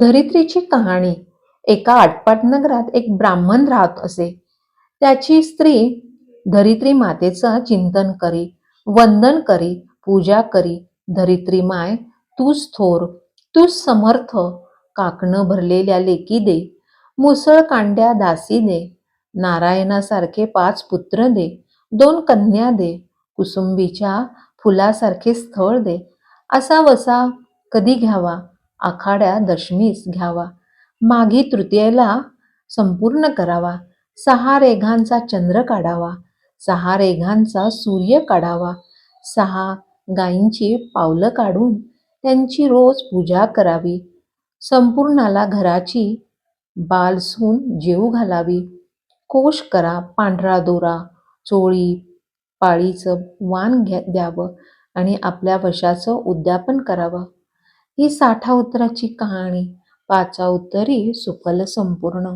धरित्रीची कहाणी एका आटपाट नगरात एक ब्राह्मण राहत असे. त्याची स्त्री धरित्री मातेचं चिंतन करी वंदन करी पूजा करी. धरित्री माय तूच थोर तूच समर्थ काकणं भरलेल्या लेकी दे. मुसळ कांड्या दासी दे. नारायणासारखे पाच पुत्र दे. दोन कन्या दे. कुसुंबीच्या फुलासारखे स्थळ दे. असा वसा कधी घ्यावा? आखाड्या दशमीस घ्यावा. माघी तृतीयेला संपूर्ण करावा. सहा रेघांचा चंद्र काढावा. सहा रेघांचा सूर्य काढावा. सहा गायींची पावलं काढून त्यांची रोज पूजा करावी. संपूर्णाला घराची बालसून जेऊ घालावी. कोश करा पांढरा दोरा चोळी पाळीचं वाण घ्या द्यावं आणि आपल्या वशाचं उद्यापन करावं. ही साठा उत्तराची कहाणी पाचा उत्तरी सुफल संपूर्ण.